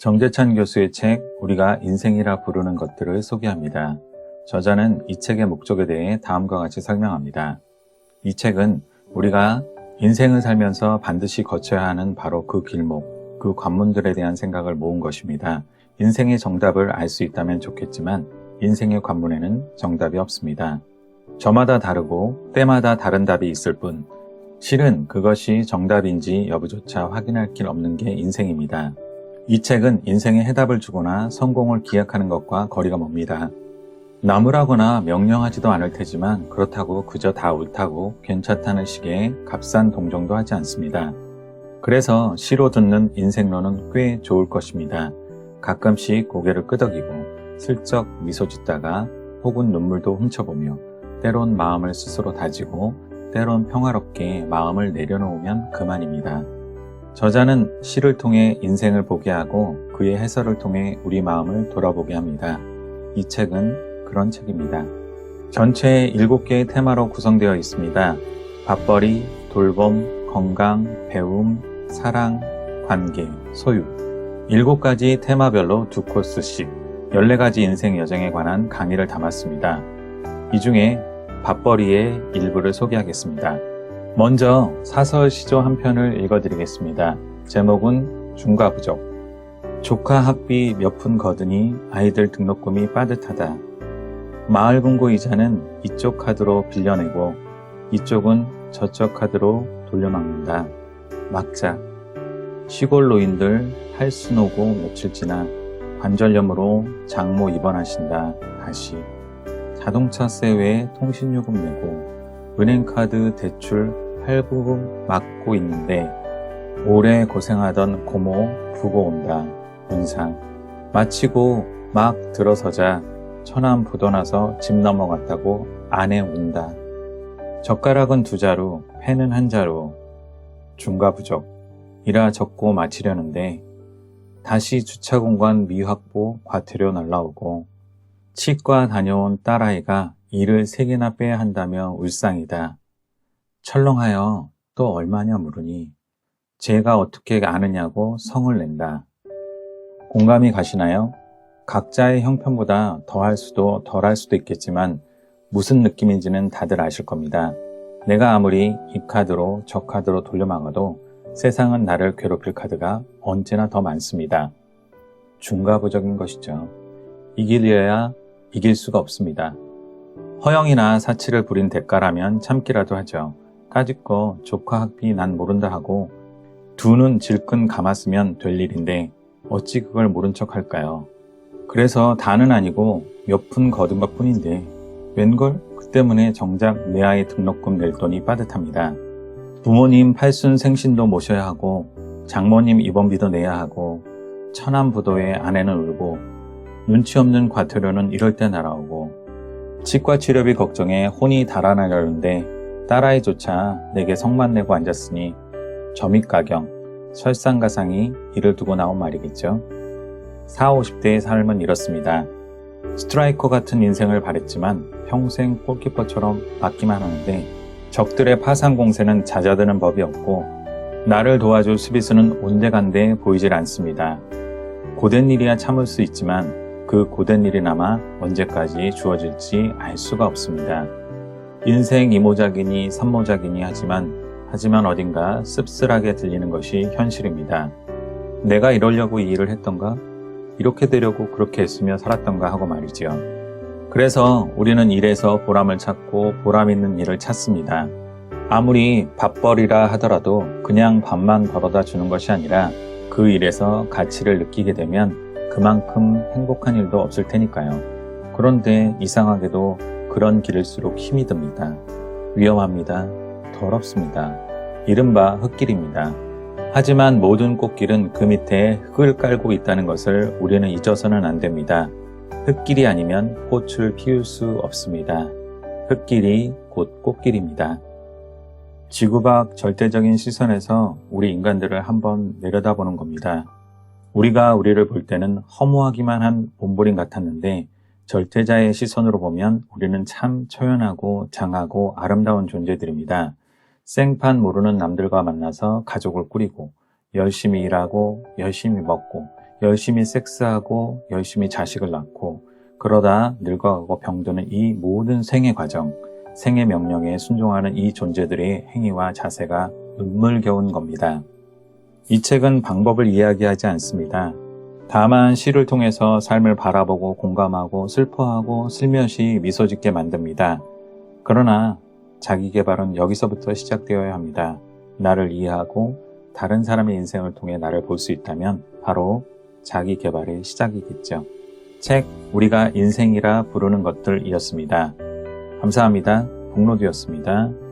정재찬 교수의 책 우리가 인생이라 부르는 것들을 소개합니다. 저자는 이 책의 목적에 대해 다음과 같이 설명합니다. 이 책은 우리가 인생을 살면서 반드시 거쳐야 하는 바로 그 길목, 그 관문들에 대한 생각을 모은 것입니다. 인생의 정답을 알 수 있다면 좋겠지만 인생의 관문에는 정답이 없습니다. 저마다 다르고 때마다 다른 답이 있을 뿐 실은 그것이 정답인지 여부조차 확인할 길 없는 게 인생입니다. 이 책은 인생의 해답을 주거나 성공을 기약하는 것과 거리가 멉니다. 나무라거나 명령하지도 않을 테지만 그렇다고 그저 다 옳다고 괜찮다는 식의 값싼 동정도 하지 않습니다. 그래서 시로 듣는 인생론은 꽤 좋을 것입니다. 가끔씩 고개를 끄덕이고 슬쩍 미소 짓다가 혹은 눈물도 훔쳐보며 때론 마음을 스스로 다지고 때론 평화롭게 마음을 내려놓으면 그만입니다. 저자는 시를 통해 인생을 보게 하고 그의 해설을 통해 우리 마음을 돌아보게 합니다. 이 책은 그런 책입니다. 전체 7개의 테마로 구성되어 있습니다. 밥벌이, 돌봄, 건강, 배움, 사랑, 관계, 소유. 7가지 테마별로 두 코스씩 14가지 인생 여정에 관한 강의를 담았습니다. 이 중에 밥벌이의 일부를 소개하겠습니다. 먼저 사설 시조 한 편을 읽어드리겠습니다. 제목은 중과부족. 조카 학비 몇 푼 거드니 아이들 등록금이 빠듯하다. 마을 금고 이자는 이쪽 카드로 빌려내고 이쪽은 저쪽 카드로 돌려막는다. 막자. 시골 노인들 할수 노고 며칠 지나 관절염으로 장모 입원하신다. 다시. 자동차세 외에 통신요금 내고 은행카드 대출 할부 막고 있는데 오래 고생하던 고모 부고 온다. 문상. 마치고 막 들어서자 천안 부도나서 집 넘어갔다고 아내 운다. 젓가락은 두 자루, 펜은 한 자루. 중과 부족. 이라 적고 마치려는데 다시 주차 공간 미확보 과태료 날라오고 치과 다녀온 딸아이가 일을 세 개나 빼야 한다며 울상이다. 철렁하여 또 얼마냐 물으니 제가 어떻게 아느냐고 성을 낸다. 공감이 가시나요? 각자의 형편보다 더할 수도 덜할 수도 있겠지만 무슨 느낌인지는 다들 아실 겁니다. 내가 아무리 이 카드로 저 카드로 돌려막아도 세상은 나를 괴롭힐 카드가 언제나 더 많습니다. 중과부적인 것이죠. 이기려야 이길 수가 없습니다. 허영이나 사치를 부린 대가라면 참기라도 하죠. 까짓거 조카 학비 난 모른다 하고 두 눈 질끈 감았으면 될 일인데 어찌 그걸 모른 척 할까요? 그래서 다는 아니고 몇 푼 거둔 것 뿐인데 웬걸 그 때문에 정작 내 아이 등록금 낼 돈이 빠듯합니다. 부모님 팔순 생신도 모셔야 하고 장모님 입원비도 내야 하고 천안부도에 아내는 울고 눈치 없는 과태료는 이럴 때 날아오고 치과 치료비 걱정에 혼이 달아나려는데 딸아이조차 내게 성만 내고 앉았으니 점입가경, 설상가상이 이를 두고 나온 말이겠죠. 4, 50대의 삶은 이렇습니다. 스트라이커 같은 인생을 바랬지만 평생 골키퍼처럼 맞기만 하는데 적들의 파상 공세는 잦아드는 법이 없고 나를 도와줄 수비수는 온데간데 보이질 않습니다. 고된 일이야 참을 수 있지만 그 고된 일이나마 언제까지 주어질지 알 수가 없습니다. 인생 이모작이니 삼모작이니 하지만 하지만 어딘가 씁쓸하게 들리는 것이 현실입니다. 내가 이러려고 이 일을 했던가? 이렇게 되려고 그렇게 했으며 살았던가 하고 말이지요. 그래서 우리는 일에서 보람을 찾고 보람 있는 일을 찾습니다. 아무리 밥벌이라 하더라도 그냥 밥만 벌어다 주는 것이 아니라 그 일에서 가치를 느끼게 되면 그만큼 행복한 일도 없을 테니까요. 그런데 이상하게도 그런 길일수록 힘이 듭니다. 위험합니다. 더럽습니다. 이른바 흙길입니다. 하지만 모든 꽃길은 그 밑에 흙을 깔고 있다는 것을 우리는 잊어서는 안 됩니다. 흙길이 아니면 꽃을 피울 수 없습니다. 흙길이 곧 꽃길입니다. 지구 밖 절대적인 시선에서 우리 인간들을 한번 내려다보는 겁니다. 우리가 우리를 볼 때는 허무하기만 한 몸부림 같았는데 절대자의 시선으로 보면 우리는 참 초연하고 장하고 아름다운 존재들입니다. 생판 모르는 남들과 만나서 가족을 꾸리고 열심히 일하고 열심히 먹고 열심히 섹스하고 열심히 자식을 낳고 그러다 늙어가고 병드는 이 모든 생애 과정, 생애 명령에 순종하는 이 존재들의 행위와 자세가 눈물겨운 겁니다. 이 책은 방법을 이야기하지 않습니다. 다만 시를 통해서 삶을 바라보고 공감하고 슬퍼하고 슬며시 미소 짓게 만듭니다. 그러나 자기 개발은 여기서부터 시작되어야 합니다. 나를 이해하고 다른 사람의 인생을 통해 나를 볼 수 있다면 바로 자기 개발의 시작이겠죠. 책 우리가 인생이라 부르는 것들이었습니다. 감사합니다. 복로드였습니다.